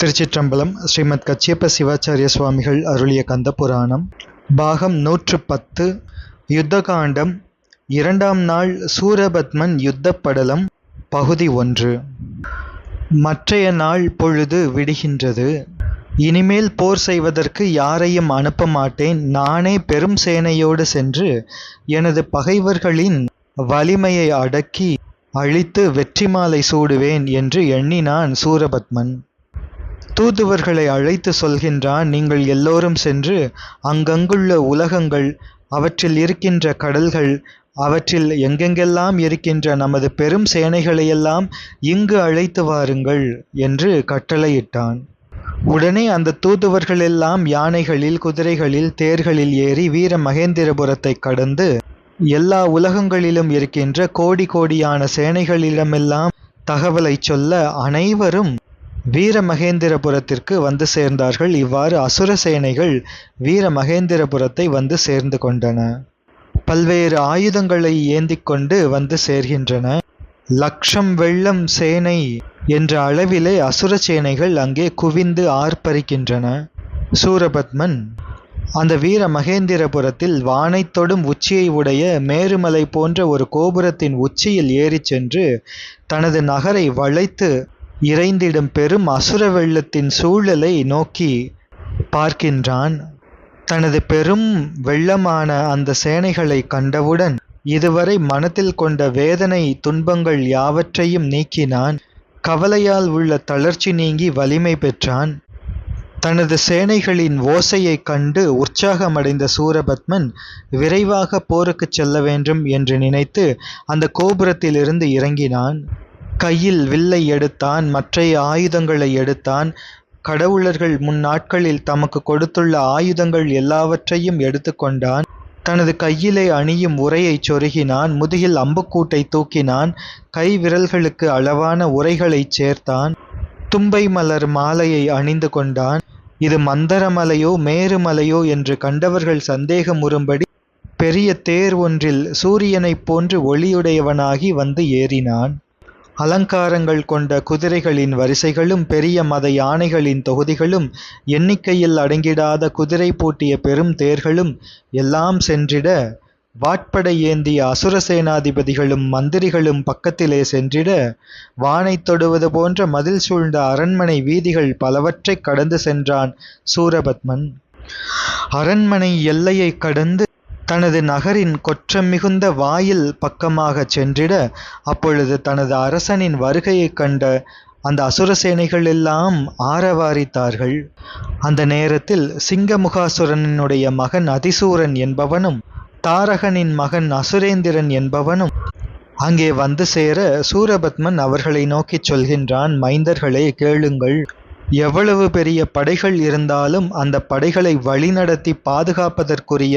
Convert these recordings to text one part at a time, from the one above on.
திருச்சிற்றம்பலம் ஸ்ரீமத் கச்சியப்ப சிவாச்சாரிய சுவாமிகள் அருளிய கந்த புராணம். பாகம் நூற்று பத்து யுத்தகாண்டம் இரண்டாம் நாள் சூரபத்மன் யுத்தப்படலம் பகுதி ஒன்று. மற்றைய நாள் பொழுது விடுகின்றது. இனிமேல் போர் செய்வதற்கு யாரையும் அனுப்ப மாட்டேன். நானே பெரும் சேனையோடு சென்று எனது பகைவர்களின் வலிமையை அடக்கி அழித்து வெற்றி மாலை சூடுவேன் என்று எண்ணினான் சூரபத்மன். தூதுவர்களை அழைத்து சொல்கின்றான். நீங்கள் எல்லோரும் சென்று அங்கங்குள்ள உலகங்கள் அவற்றில் இருக்கின்ற கடல்கள் அவற்றில் எங்கெங்கெல்லாம் இருக்கின்ற நமது பெரும் சேனைகளையெல்லாம் இங்கு அழைத்து வாருங்கள் என்று கட்டளையிட்டான். உடனே அந்த தூதுவர்கள் எல்லாம் யானைகளில் குதிரைகளில் தேர்களில் ஏறி வீர மகேந்திரபுரத்தை கடந்து எல்லா உலகங்களிலும் இருக்கின்ற கோடி கோடியான சேனைகளிடமெல்லாம் தகவலை சொல்ல அனைவரும் வீர மகேந்திரபுரத்திற்கு வந்து சேர்ந்தார்கள். இவ்வாறு அசுர சேனைகள் வீர மகேந்திரபுரத்தை வந்து சேர்ந்து கொண்டன. பல்வேறு ஆயுதங்களை ஏந்தி கொண்டு வந்து சேர்கின்றன. லட்சம் வெள்ளம் சேனை என்ற அளவிலே அசுர சேனைகள் அங்கே குவிந்து ஆர்ப்பரிக்கின்றன. சூரபத்மன் அந்த வீர மகேந்திரபுரத்தில் வானைத் தொடும் உச்சியை உடைய மேருமலை போன்ற ஒரு கோபுரத்தின் உச்சியில் ஏறிச் சென்று தனது நகரை வளைத்து இறைந்திடும் பெரும் அசுர வெள்ளத்தின் சூழலை நோக்கி பார்க்கின்றான். தனது பெரும் வெள்ளமான அந்த சேனைகளை கண்டவுடன் இதுவரை மனத்தில் கொண்ட வேதனை துன்பங்கள் யாவற்றையும் நீக்கினான். கவலையால் உள்ள தளர்ச்சி நீங்கி வலிமை பெற்றான். தனது சேனைகளின் ஓசையைக் கண்டு உற்சாகமடைந்த சூரபத்மன் விரைவாக போருக்குச் செல்ல வேண்டும் என்று நினைத்து அந்த கோபுரத்திலிருந்து இறங்கினான். கையில் வில்லை எடுத்தான் மற்றைய ஆயுதங்களை எடுத்தான். கடவுளர்கள் முன்னாட்களில் தமக்கு கொடுத்துள்ள ஆயுதங்கள் எல்லாவற்றையும் எடுத்துக்கொண்டான் தனது கையிலே அணியும் உரையை சொருகினான் முதுகில் அம்புக்கூட்டை தூக்கினான் கை விரல்களுக்கு அளவான உரைகளைச் சேர்த்தான். தும்பை மலர் மாலையை அணிந்து கொண்டான். இது மந்தரமலையோ மேருமலையோ என்று கண்டவர்கள் சந்தேகமுறும்படி பெரிய தேர் ஒன்றில் சூரியனைப் போன்று ஒளியுடையவனாகி வந்து ஏறினான். அலங்காரங்கள் கொண்ட குதிரைகளின் வரிசைகளும் பெரிய மத யானைகளின் தொகுதிகளும் எண்ணிக்கையில் அடங்கிடாத குதிரை பூட்டிய பெரும் தேர்களும் எல்லாம் சென்றிட வாட்படை ஏந்திய அசுர சேனாதிபதிகளும் மந்திரிகளும் பக்கத்திலே சென்றிட வானைத் தொடுவது போன்ற மதில் சூழ்ந்த அரண்மனை வீதிகள் பலவற்றை கடந்து சென்றான் சூரபத்மன். அரண்மனை எல்லையைக் கடந்து தனது நகரின் கொற்றம் மிகுந்த வாயில் பக்கமாகச் சென்றிட அப்பொழுது தனது அரசனின் வருகையைக் கண்ட அந்த அசுரசேனைகள் எல்லாம் ஆரவாரித்தார்கள். அந்த நேரத்தில் சிங்கமுகாசுரனுடைய மகன் அதிசூரன் என்பவனும் தாரகனின் மகன் அசுரேந்திரன் என்பவனும் அங்கே வந்து சேர சூரபத்மன் அவர்களை நோக்கிச் சொல்கின்றான் மைந்தர்களே கேளுங்கள். எவ்வளவு பெரிய படைகள் இருந்தாலும் அந்த படைகளை வழிநடத்தி பாதுகாப்பதற்குரிய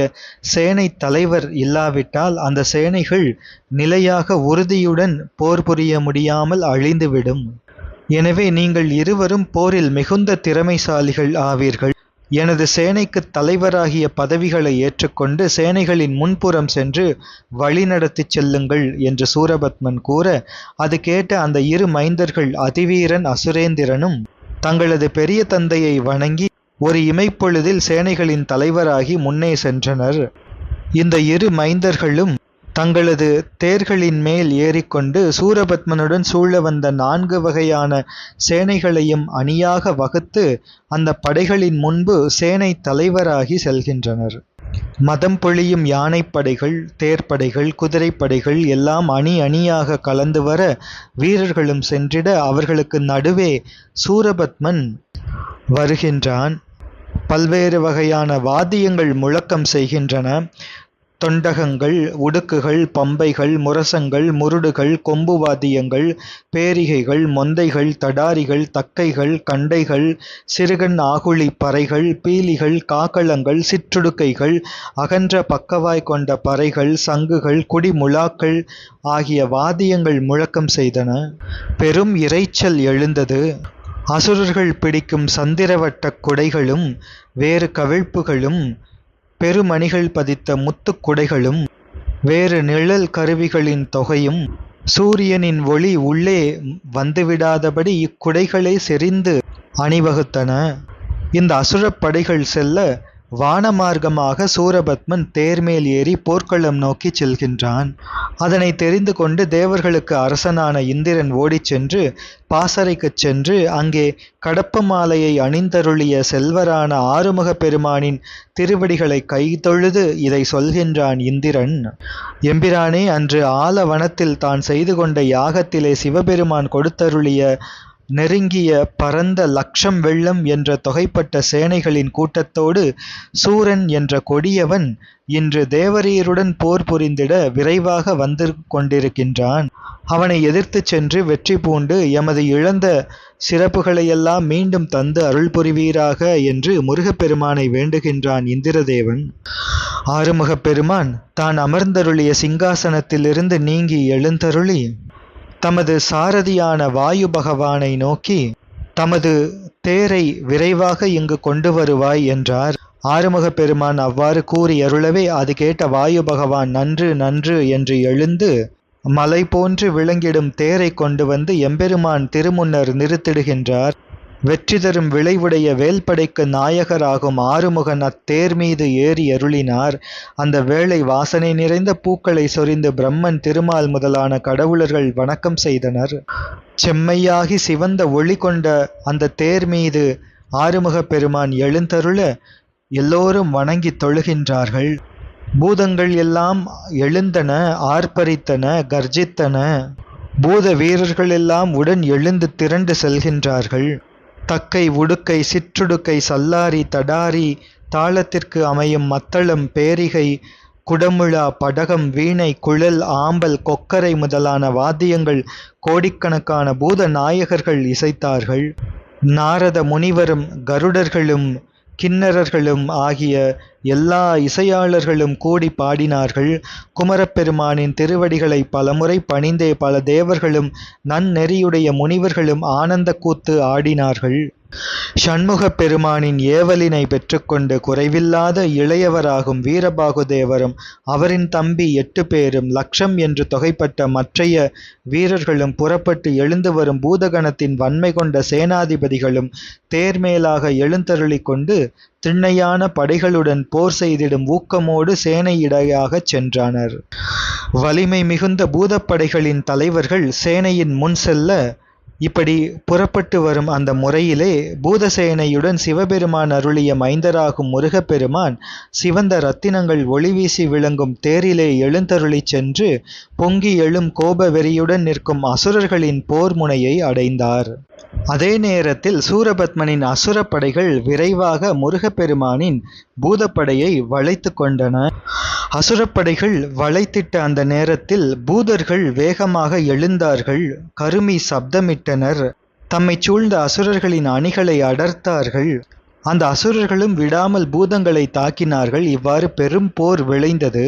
சேனை தலைவர் இல்லாவிட்டால் அந்த சேனைகள் நிலையாக உறுதியுடன் போர் புரிய முடியாமல் அழிந்துவிடும். எனவே நீங்கள் இருவரும் போரில் மிகுந்த திறமைசாலிகள் ஆவீர்கள். எனது சேனைக்கு தலைவராகிய பதவிகளை ஏற்றுக்கொண்டு சேனைகளின் முன்புறம் சென்று வழிநடத்திச் செல்லுங்கள் என்று சூரபத்மன் கூற அது கேட்ட அந்த இரு மைந்தர்கள் அதிவீரன் அசுரேந்திரனும் தங்களது பெரிய தந்தையை வணங்கி ஒரு இமைப்பொழுதில் சேனைகளின் தலைவராகி முன்னே சென்றனர். இந்த இரு மைந்தர்களும் தங்களது தேர்களின் மேல் ஏறிக்கொண்டு சூரபத்மனுடன் சூழ வந்த நான்கு வகையான சேனைகளையும் அணியாக வகுத்து அந்த படைகளின் முன்பு சேனை தலைவராகி செல்கின்றனர். மதம் பொழியும் யானைப்படைகள் தேர்ப்படைகள் குதிரைப்படைகள் எல்லாம் அணி அணியாக கலந்து வர வீரர்களும் சென்றிட அவர்களுக்கு நடுவே சூரபத்மன் வருகின்றான். பல்வேறு வகையான வாத்தியங்கள் முழக்கம் செய்கின்றன. தொண்டகங்கள் உடுக்குகள் பம்பைகள் முரசங்கள் முருடுகள் கொம்பு வாத்தியங்கள் பேரிகைகள் மொந்தைகள் தடாரிகள் தக்கைகள் கண்டைகள் சிறுகண் ஆகுளி பறைகள் பீலிகள் காகளங்கள் சிற்றுடுக்கைகள் அகன்ற பக்கவாய் கொண்ட பறைகள் சங்குகள் குடிமுழாக்கள் ஆகிய வாத்தியங்கள் முழக்கம் செய்தன. பெரும் இரைச்சல் எழுந்தது. அசுரர்கள் பிடிக்கும் சந்திரவட்டக் குடைகளும் வேறு கவிழ்ப்புகளும் பெருமணிகள் பதித்த முத்துக் குடைகளும் வேறு நிழல் கருவிகளின் தொகையும் சூரியனின் ஒளி உள்ளே வந்துவிடாதபடி இக்குடைகளை செறிந்து அணிவகுத்தன. இந்த அசுரப்படைகள் செல்ல வானமார்க்கமாக சூரபத்மன் தேர்மேல் ஏறி போர்க்களம் நோக்கி செல்கின்றான். அதனை தெரிந்து கொண்டு தேவர்களுக்கு அரசனான இந்திரன் ஓடிச் சென்று பாசறைக்குச் சென்று அங்கே கடப்ப மாலையை அணிந்தருளிய செல்வரான ஆறுமுக பெருமானின் திருவடிகளை கைதொழுது இதை சொல்கின்றான் இந்திரன். எம்பிரானே அன்று ஆலவனத்தில் தான் செய்து கொண்ட யாகத்திலே சிவபெருமான் கொடுத்தருளிய நெருங்கிய பரந்த லக்ஷம் வெள்ளம் என்ற தொகைப்பட்ட சேனைகளின் கூட்டத்தோடு சூரன் என்ற கொடியவன் இன்று தேவரீருடன் போர் புரிந்திட விரைவாக வந்து கொண்டிருக்கின்றான். அவனை எதிர்த்துச் சென்று வெற்றி பூண்டு எமது இழந்த சிறப்புகளையெல்லாம் மீண்டும் தந்து அருள் புரிவீராக என்று முருகப்பெருமானை வேண்டுகின்றான் இந்திரதேவன். ஆறுமுகப் பெருமான் தான் அமர்ந்தருளிய சிங்காசனத்திலிருந்து நீங்கி எழுந்தருளி தமது சாரதியான வாயு பகவானை நோக்கி தமது தேரை விரைவாக இங்கு கொண்டு வருவாய் என்றார். ஆறுமுகப் பெருமான் அவ்வாறு கூறி அருளவே அது கேட்ட வாயு பகவான் நன்று நன்று என்று எழுந்து மலை போன்று விளங்கிடும் தேரை கொண்டு வந்து எம்பெருமான் திருமுன்னர் நிறுத்திடுகின்றார். வெற்றி தரும் விளைவுடைய வேல்படைக்கு நாயகராகும் ஆறுமுகன் அத்தேர் மீது ஏறி அருளினார். அந்த வேளை வாசனை நிறைந்த பூக்களை சொரிந்து பிரம்மன் திருமால் முதலான கடவுளர்கள் வணக்கம் செய்தனர். செம்மையாகி சிவந்த ஒளி கொண்ட அந்த தேர் மீது ஆறுமுக பெருமான் எழுந்தருள எல்லோரும் வணங்கி தொழுகின்றார்கள். பூதங்கள் எல்லாம் எழுந்தன ஆர்ப்பரித்தன கர்ஜித்தன. பூத வீரர்கள் எல்லாம் உடன் எழுந்து திரண்டு செல்கின்றார்கள். தக்கை உடுக்கை சிற்றுடுக்கை சல்லாரி தடாரி தாளத்திற்கு அமையும் மத்தளம் பேரிகை குடமுழா படகம் வீணை குழல் ஆம்பல் கொக்கரை முதலான வாத்தியங்கள் கோடிக்கணக்கான பூத நாயகர்கள் இசைத்தார்கள். நாரத முனிவரும் கருடர்களும் கிண்ணறர்களும் ஆகிய எல்லா இசையாளர்களும் கூடி பாடினார்கள். குமரப்பெருமானின் திருவடிகளை பலமுறை பணிந்தே பல தேவர்களும் நன்னெறியுடைய முனிவர்களும் ஆனந்த கூத்து ஆடினார்கள். சண்முகப் பெருமானின் ஏவலினை பெற்றுக்கொண்டு குறைவில்லாத இளையவராகும் வீரபாகுதேவரும் அவரின் தம்பி எட்டு பேரும் லக்ஷம் என்று தொகைப்பட்ட மற்றைய வீரர்களும் புறப்பட்டு எழுந்து வரும் பூதகணத்தின் வன்மை கொண்ட சேனாதிபதிகளும் தேர்மேலாக எழுந்தருளிக் கொண்டு திண்ணையான படைகளுடன் போர் செய்திடும் ஊக்கமோடு சேனையிடையாகச் சென்றனர். வலிமை மிகுந்த பூதப்படைகளின் தலைவர்கள் சேனையின் முன் செல்ல இப்படி புறப்பட்டு வரும் அந்த முறையிலே பூதசேனையுடன் சிவபெருமான் அருளிய மைந்தராகும் முருகப்பெருமான் சிவந்த ரத்தினங்கள் ஒளிவீசி விளங்கும் தேரிலே எழுந்தருளிச் சென்று பொங்கி எழும் கோப வெறியுடன் நிற்கும் அசுரர்களின் போர் முனையை அடைந்தார். அதே நேரத்தில் சூரபத்மனின் அசுரப்படைகள் விரைவாக முருகப்பெருமானின் பூதப்படையை வளைத்து கொண்டன. அசுரப்படைகள் வளைத்திட்ட அந்த நேரத்தில் பூதர்கள் வேகமாக எழுந்தார்கள். கருமி சப்தமிட்டனர். தம்மை சூழ்ந்த அசுரர்களின் அணிகளை அடர்த்தார்கள். அந்த அசுரர்களும் விடாமல் பூதங்களை தாக்கினார்கள். இவ்வாறு பெரும் போர் விளைந்தது.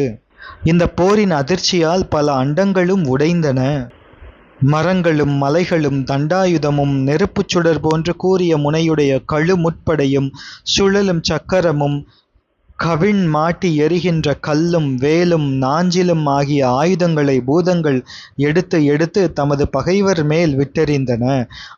இந்த போரின் அதிர்ச்சியால் பல அண்டங்களும் உடைந்தன. மரங்களும் மலைகளும் தண்டாயுதமும் நெருப்புச் சுடர் போன்று கூறிய முனையுடைய கழு முற்படையும் சுழலும் சக்கரமும் கவின் மாட்டி எரிகின்ற கல்லும் வேலும் நாஞ்சிலும் ஆகிய ஆயுதங்களை பூதங்கள் எடுத்து எடுத்து தமது பகைவர் மேல் விட்டெறிந்தன.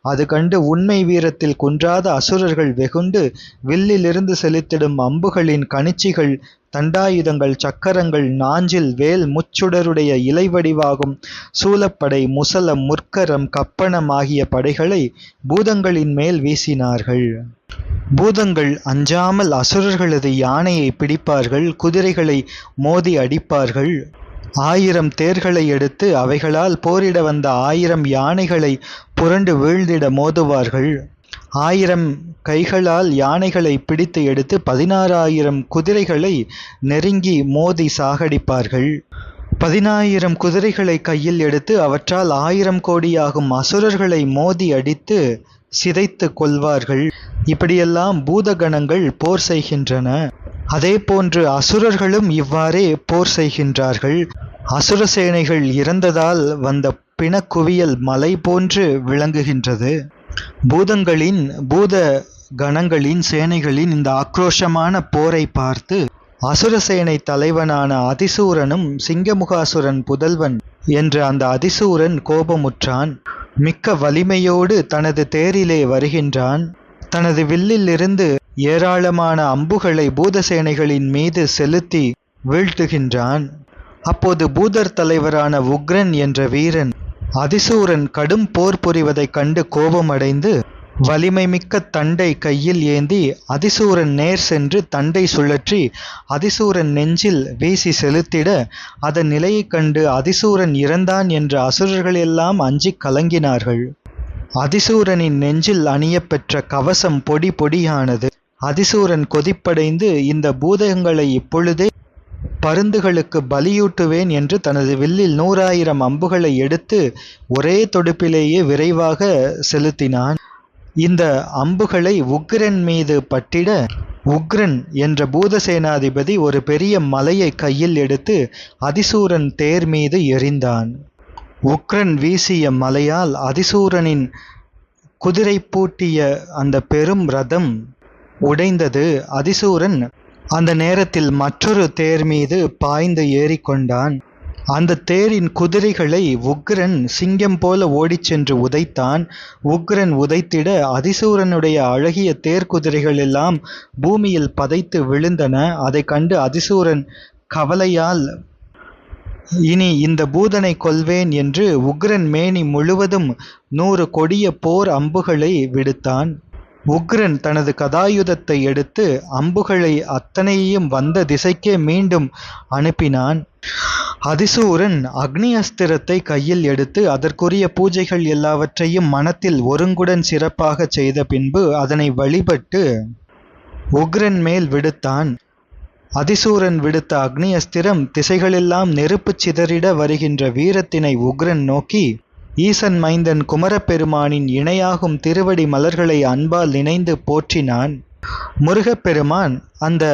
அது கண்டு உண்மை வீரத்தில் குன்றாத அசுரர்கள் வெகுண்டு வில்லிலிருந்து செலுத்திடும் அம்புகளின் கணிச்சிகள் தண்டாயுதங்கள் சக்கரங்கள் நாஞ்சில் வேல் முச்சுடருடைய இலை வடிவாகும் சூலப்படை முசலம் முற்கரம் கப்பணம் ஆகிய படைகளை பூதங்களின் மேல் வீசினார்கள். பூதங்கள் அஞ்சாமல் அசுரர்களது யானையை பிடிப்பார்கள் குதிரைகளை மோதி அடிப்பார்கள். ஆயிரம் தேர்களை எடுத்து அவைகளால் போரிட வந்த ஆயிரம் யானைகளை புரண்டு வீழ்ந்திட மோதுவார்கள். ஆயிரம் கைகளால் யானைகளை பிடித்து எடுத்து பதினாறாயிரம் குதிரைகளை நெருங்கி மோதி சாகடிப்பார்கள். பதினாயிரம் குதிரைகளை கையில் எடுத்து அவற்றால் ஆயிரம் கோடியாகும் அசுரர்களை மோதி அடித்து சிதைத்து கொள்வார்கள். இப்படியெல்லாம் பூதகணங்கள் போர் செய்கின்றன. அதே போன்று அசுரர்களும் இவ்வாறே போர் செய்கின்றார்கள். அசுர சேனைகள் இறந்ததால் வந்த பிணக்குவியல் மலை போன்று விளங்குகின்றது. பூதங்களின் பூத கணங்களின் சேனைகளின் இந்த ஆக்ரோஷமான போரை பார்த்து அசுரசேனை தலைவனான அதிசூரனும் சிங்கமுகாசுரன் புதல்வன் என்ற அந்த அதிசூரன் கோபமுற்றான். மிக்க வலிமையோடு தனது தேரிலே வருகின்றான். தனது வில்லிலிருந்து ஏராளமான அம்புகளை பூதசேனைகளின் மீது செலுத்தி வீழ்த்துகின்றான். அப்போது பூதர் தலைவரான உக்ரன் என்ற வீரன் அதிசூரன் கடும் போர் புரிவதைக் கண்டு கோபமடைந்து வலிமை மிக்க தண்டை கையில் ஏந்தி அதிசூரன் நேர் சென்று தண்டை சுழற்றி அதிசூரன் நெஞ்சில் வீசி செலுத்திட அதன் நிலையைக் கண்டு அதிசூரன் இறந்தான் என்ற அசுரர்கள் எல்லாம் அஞ்சிக் கலங்கினார்கள். அதிசூரனின் நெஞ்சில் அணியப்பெற்ற கவசம் பொடி பொடியானது. அதிசூரன் கொதிப்படைந்து இந்த பூதகங்களை இப்பொழுதே பருந்துகளுக்கு பலியூட்டுவேன் என்று தனது வில்லில் நூறாயிரம் அம்புகளை எடுத்து ஒரே தொடுப்பிலேயே விரைவாக செலுத்தினான். இந்த அம்புகளை உக்ரன் மீது பட்டிட உக்ரன் என்ற பூதசேனாதிபதி ஒரு பெரிய மலையை கையில் எடுத்து அதிசூரன் தேர் மீது எறிந்தான். உக்ரன் வீசிய மலையால் அதிசூரனின் குதிரை பூட்டிய அந்த பெரும் ரதம் உடைந்தது. அதிசூரன் அந்த நேரத்தில் மற்றொரு தேர் மீது பாய்ந்து ஏறிக்கொண்டான். அந்த தேரின் குதிரைகளை உக்ரன் சிங்கம் போல ஓடிச் சென்று உதைத்தான். உக்ரன் உதைத்திட அதிசூரனுடைய அழகிய தேர் குதிரைகள் எல்லாம் பூமியில் பதைத்து விழுந்தன. அதை கண்டு அதிசூரன் கவலையால் இனி இந்த பூதனை கொல்வேன் என்று உக்ரன் மேனி முழுவதும் நூறு கொடிய போர் அம்புகளை விடுத்தான். உக்ரன் தனது கதாயுதத்தை எடுத்து அம்புகளை அத்தனையும் வந்த திசைக்கே மீண்டும் அனுப்பினான். அதிசூரன் அக்னி அஸ்திரத்தை கையில் எடுத்து அதற்குரிய பூஜைகள் எல்லாவற்றையும் மனத்தில் ஒருங்குடன் சிறப்பாக செய்த பின்பு அதனை வழிபட்டு உக்ரன் மேல் விடுத்தான். அதிசூரன் விடுத்த அக்னி அஸ்திரம் திசைகளெல்லாம் நெருப்பு சிதறிட வருகின்ற வீரத்தினை உக்ரன் நோக்கி ஈசன் மைந்தன் குமரப்பெருமானின் இணையாகும் திருவடி மலர்களை அன்பால் நினைந்து போற்றினான். முருகப்பெருமான் அந்த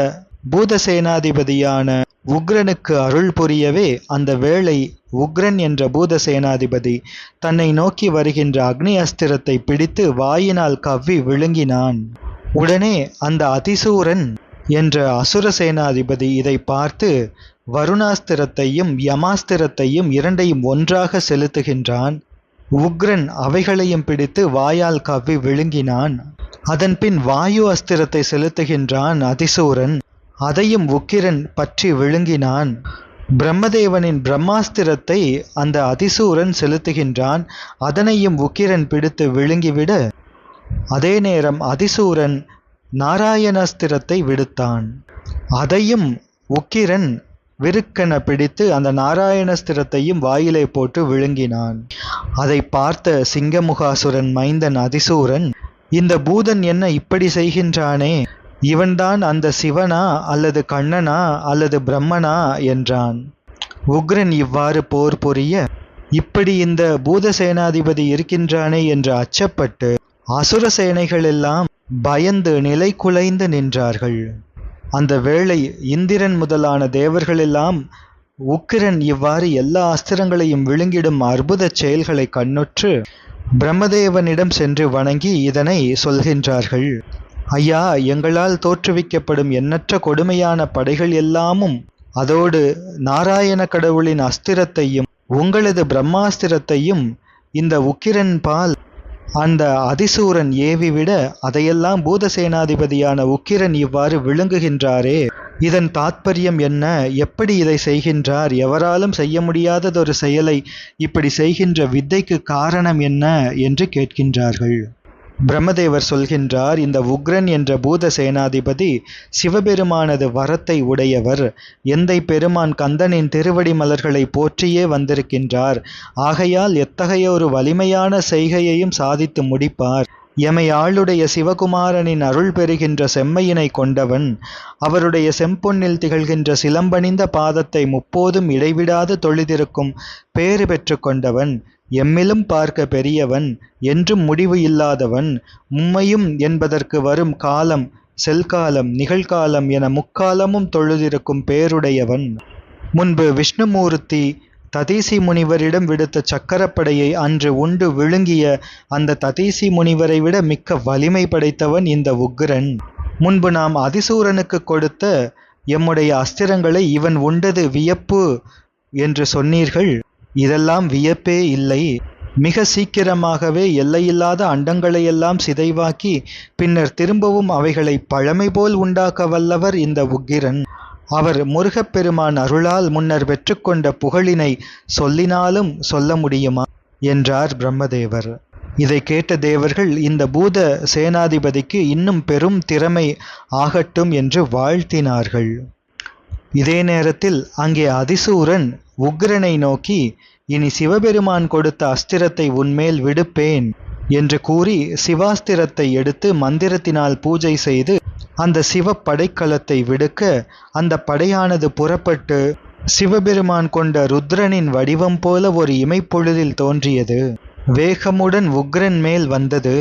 பூதசேனாதிபதியான உக்ரனுக்கு அருள் புரியவே அந்த வேளை உக்ரன் என்ற பூத சேனாதிபதி தன்னை நோக்கி வருகின்ற அக்னி அஸ்திரத்தை பிடித்து வாயினால் கவ்வி விழுங்கினான். உடனே அந்த அதிசூரன் என்ற அசுர சேனாதிபதி இதை பார்த்து வருணாஸ்திரத்தையும் யமாஸ்திரத்தையும் இரண்டையும் ஒன்றாக செலுத்துகின்றான். உக்ரன் அவைகளையும் பிடித்து வாயால் கவ்வி விழுங்கினான். அதன்பின் வாயு அஸ்திரத்தை செலுத்துகின்றான் அதிசூரன். அதையும் உக்கிரன் பற்றி விழுங்கினான். பிரம்மதேவனின் பிரம்மாஸ்திரத்தை அந்த அதிசூரன் செலுத்துகின்றான். அதனையும் உக்கிரன் பிடித்து விழுங்கிவிட அதே நேரம் அதிசூரன் நாராயணாஸ்திரத்தை விடுத்தான். அதையும் உக்கிரன் விருக்கென பிடித்து அந்த நாராயணஸ்திரத்தையும் வாயிலே போட்டு விழுங்கினான். அதை பார்த்த சிங்கமுகாசுரன் மைந்தன் அதிசூரன் இந்த பூதன் என்ன இப்படி செய்கின்றானே? இவன்தான் அந்த சிவனா அல்லது கண்ணனா அல்லது பிரம்மனா என்றான். உக்ரன் இவ்வாறு போர் புரிய இப்படி இந்த பூத சேனாதிபதி இருக்கின்றானே என்று அச்சப்பட்டு அசுர சேனைகள் எல்லாம் பயந்து நிலை குலைந்து நின்றார்கள். அந்த வேளை இந்திரன் முதலான தேவர்களெல்லாம் உக்கிரன் இவ்வாறு எல்லா அஸ்திரங்களையும் விழுங்கிடும் அற்புத செயல்களை கண்ணுற்று பிரம்மதேவனிடம் சென்று வணங்கி இதனை சொல்கின்றார்கள். ஐயா எங்களால் தோற்றுவிக்கப்படும் எண்ணற்ற கொடுமையான படைகள் எல்லாமும் அதோடு நாராயண கடவுளின் அஸ்திரத்தையும் உங்களது பிரம்மாஸ்திரத்தையும் இந்த உக்கிரன் பால் அந்த அதிசூரன் ஏவிவிட அதையெல்லாம் பூதசேனாதிபதியான உக்கிரன் இவ்வாறு விழுங்குகின்றாரே. இதன் தாத்பரியம் என்ன? எப்படி இதை செய்கின்றார்? எவராலும் செய்ய முடியாததொரு செயலை இப்படி செய்கின்ற வித்தைக்கு காரணம் என்ன? என்று கேட்கின்றார்கள். பிரம்மதேவர் சொல்கின்றார் இந்த உக்ரன் என்ற பூத சேனாதிபதி சிவபெருமானது வரத்தை உடையவர். எந்தை பெருமான் கந்தனின் திருவடி மலர்களை போற்றியே வந்திருக்கின்றார். ஆகையால் எத்தகைய ஒரு வலிமையான செய்கையையும் சாதித்து முடிப்பார். எமை ஆளுடைய சிவகுமாரனின் அருள் பெறுகின்ற செம்மையினை கொண்டவன் அவருடைய செம்பொன்னில் திகழ்கின்ற சிலம்பணிந்த பாதத்தை முப்போதும் இடைவிடாது தொழுதிருக்கும் பேறு பெற்று கொண்டவன். எம்மிலும் பார்க்க பெரியவன் என்றும் முடிவு இல்லாதவன் மும்மையும் என்பதற்கு வரும் காலம் செல்காலம் நிகழ்காலம் என முக்காலமும் தொழுதிருக்கும் பேருடையவன். முன்பு விஷ்ணுமூர்த்தி ததீசி முனிவரிடம் விடுத்த சக்கரப்படையை அன்று உண்டு விழுங்கிய அந்த ததீசி முனிவரை விட மிக்க வலிமை படைத்தவன் இந்த உக்ரன். முன்பு நாம் அதிசூரனுக்கு கொடுத்த எம்முடைய அஸ்திரங்களை இவன் உண்டது வியப்பு என்று சொன்னீர்கள். இதெல்லாம் வியப்பே இல்லை. மிக சீக்கிரமாகவே எல்லையில்லாத அண்டங்களையெல்லாம் சிதைவாக்கி பின்னர் திரும்பவும் அவைகளை பழமை போல் உண்டாக்க வல்லவர் இந்த உக்கிரன். அவர் முருகப்பெருமான் அருளால் முன்னர் பெற்றுக்கொண்ட புகழினை சொல்லினாலும் சொல்ல முடியுமா? என்றார் பிரம்மதேவர். இதை கேட்ட தேவர்கள் இந்த பூத சேனாதிபதிக்கு இன்னும் பெரும் திறமை ஆகட்டும் என்று வாழ்த்தினார்கள். இதே நேரத்தில் அங்கே அதிசூரன் உக்ரனை நோக்கி இனி சிவபெருமான் கொடுத்த அஸ்திரத்தை உன்மேல் விடுப்பேன் என்று கூறி சிவாஸ்திரத்தை எடுத்து மந்திரத்தினால் பூஜை செய்து அந்த சிவ படைக்கலத்தை விடுக்க அந்த படையானது புறப்பட்டு சிவபெருமான் கொண்ட ருத்ரனின் வடிவம் போல ஒரு இமைப்பொழுதில் தோன்றியது. வேகமுடன் உக்ரன் மேல் வந்தது.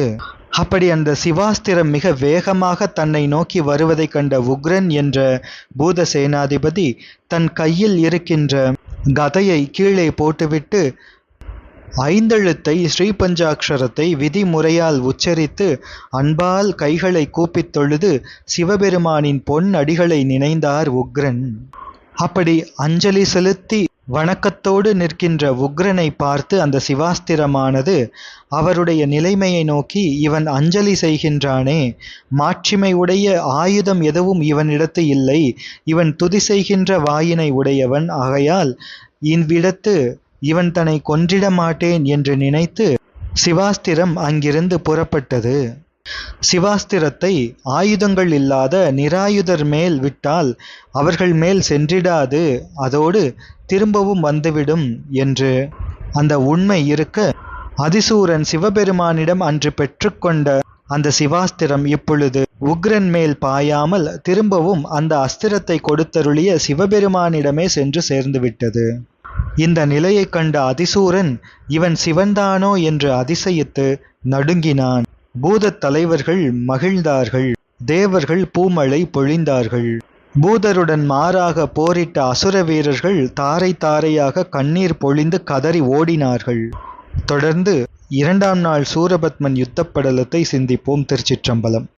அப்படி அந்த சிவாஸ்திரம் மிக வேகமாக தன்னை நோக்கி வருவதைக் கண்ட உக்ரன் என்ற பூத சேனாதிபதி தன் கையில் இருக்கின்ற கதையை கீழே போட்டுவிட்டு ஐந்தெழுத்தை ஸ்ரீபஞ்சாட்சரத்தை விதிமுறையால் உச்சரித்து அன்பால் கைகளை கூப்பித் தொழுது சிவபெருமானின் பொன் அடிகளை நினைந்தார் உக்ரன். அப்படி அஞ்சலி செலுத்தி வணக்கத்தோடு நிற்கின்ற உக்ரனை பார்த்து அந்த சிவாஸ்திரமானது அவருடைய நிலைமையை நோக்கி இவன் அஞ்சலி செய்கின்றானே மாட்சிமை உடைய ஆயுதம் எதுவும் இவனிடத்து இல்லை இவன் துதி செய்கின்ற வாயினை உடையவன் ஆகையால் இவ்விடத்து இவன் தன்னை கொன்றிட மாட்டேன் என்று நினைத்து சிவாஸ்திரம் அங்கிருந்து புறப்பட்டது. சிவாஸ்திரத்தை ஆயுதங்கள் இல்லாத நிராயுதர் மேல் விட்டால் அவர்கள் மேல் சென்றிடாது அதோடு திரும்பவும் வந்துவிடும் என்று. அந்த உண்மை இருக்க அதிசூரன் சிவபெருமானிடம் அன்று பெற்றுக்கொண்ட அந்த சிவாஸ்திரம் இப்பொழுது உக்ரன் மேல் பாயாமல் திரும்பவும் அந்த அஸ்திரத்தை கொடுத்தருளிய சிவபெருமானிடமே சென்று சேர்ந்துவிட்டது இந்த நிலையைக் கண்ட அதிசூரன் இவன் சிவன்தானோ? என்று அதிசயித்து நடுங்கினான். பூதத் தலைவர்கள் மகிழ்ந்தார்கள் தேவர்கள் பூமழை பொழிந்தார்கள். பூதருடன் மாறாக போரிட்ட அசுர வீரர்கள் தாரை தாரையாக கண்ணீர் பொழிந்து கதறி ஓடினார்கள். தொடர்ந்து இரண்டாம் நாள் சூரபத்மன் யுத்தப்படலத்தை சிந்திப்போம் திருச்சிற்றம்பலம்.